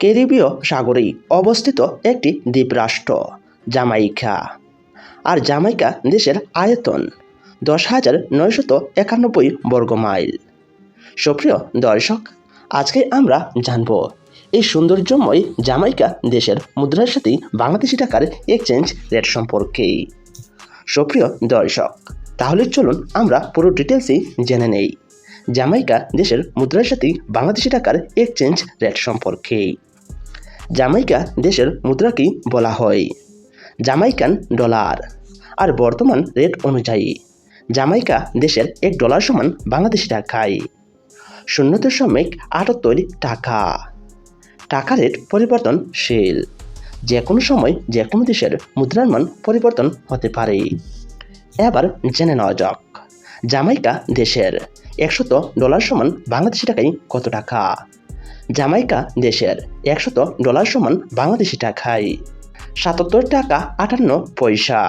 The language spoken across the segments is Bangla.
ক্যারিবীয় সাগরেই অবস্থিত একটি দ্বীপরাষ্ট্র, জামাইকা। আর জামাইকা দেশের আয়তন দশ হাজার নয়শত একানব্বই বর্গ মাইল। সুপ্রিয় দর্শক, আজকে আমরা জানব এই সৌন্দর্যময় জামাইকা দেশের মুদ্রার সাথেই বাংলাদেশি টাকার এক্সচেঞ্জ রেট সম্পর্কে। সুপ্রিয় দর্শক, তাহলে চলুন আমরা পুরো ডিটেলসই জেনে নেই। জামাইকা দেশের মুদ্রার সাথেই বাংলাদেশি টাকার এক্সচেঞ্জ রেট সম্পর্কে। জামাইকা দেশের মুদ্রাকেই বলা হয়। Jamaican dollar. আর বর্তমান রেট অনুযায়ী, জামাইকা দেশের এক ডলার সমান বাংলাদেশি টাকায়। শূন্য দশমিক আটাত্তর টাকা। টাকা রেট পরিবর্তনশীল। যে কোনো সময় যে কোনো দেশের মুদ্রার মান পরিবর্তন হতে পারে। এবার জেনে নেওয়া যাক, জামাইকা দেশের একশত ডলার সমান বাংলাদেশি টাকায় কত টাকা? জামাইকা দেশের একশত ডলার সমান বাংলাদেশি টাকায় সাতাত্তর টাকা আটান্ন পয়সা।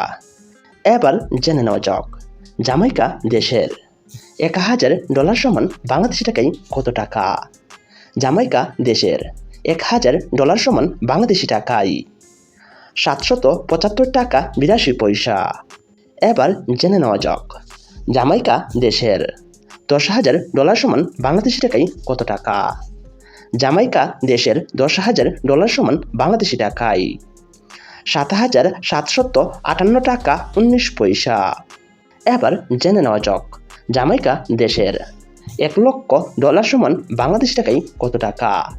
এবার জেনে নেওয়া যাক, জামাইকা দেশের এক হাজার ডলার সমান বাংলাদেশি টাকায় কত টাকা? জামাইকা দেশের এক হাজার ডলার সমান বাংলাদেশি টাকায় সাতশত পঁচাত্তর টাকা বিরাশি পয়সা। এবার জেনে নেওয়া যাক, জামাইকা দেশের দশ হাজার ডলার সমান বাংলাদেশি টাকায় কত টাকা? জামাইকা দেশের দশ হাজার ডলার সমান বাংলাদেশি টাকায়। সাত হাজার সাতশত আটান্ন টাকা উনিশ পয়সা। এবার জেনে নেওয়া যাক, জামাইকা দেশের এক লক্ষ ডলার সমান বাংলাদেশি টাকায় কত টাকা?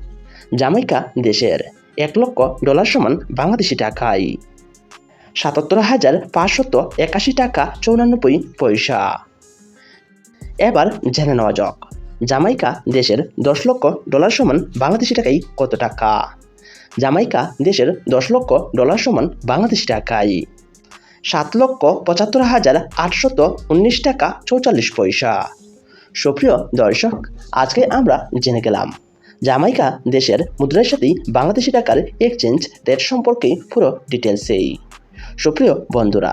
জামাইকা দেশের এক লক্ষ ডলার সমান বাংলাদেশি টাকায়। সাতাত্তর হাজার পাঁচশত একাশি টাকা চৌরানব্বই পয়সা। এবার জেনে নেওয়া যাক জামাইকা দেশের দশ লক্ষ ডলার সমান বাংলাদেশি টাকাই কত টাকা? জামাইকা দেশের দশ লক্ষ ডলার সমান বাংলাদেশি টাকাই সাত লক্ষ পঁচাত্তর হাজার আটশত উনিশ টাকা চৌচল্লিশ পয়সা। সুপ্রিয় দর্শক, আজকে আমরা জেনে গেলাম, জামাইকা দেশের মুদ্রার সাথেই বাংলাদেশি টাকার এক্সচেঞ্জ রেট সম্পর্কে পুরো ডিটেলসেই সুপ্রিয় বন্ধুরা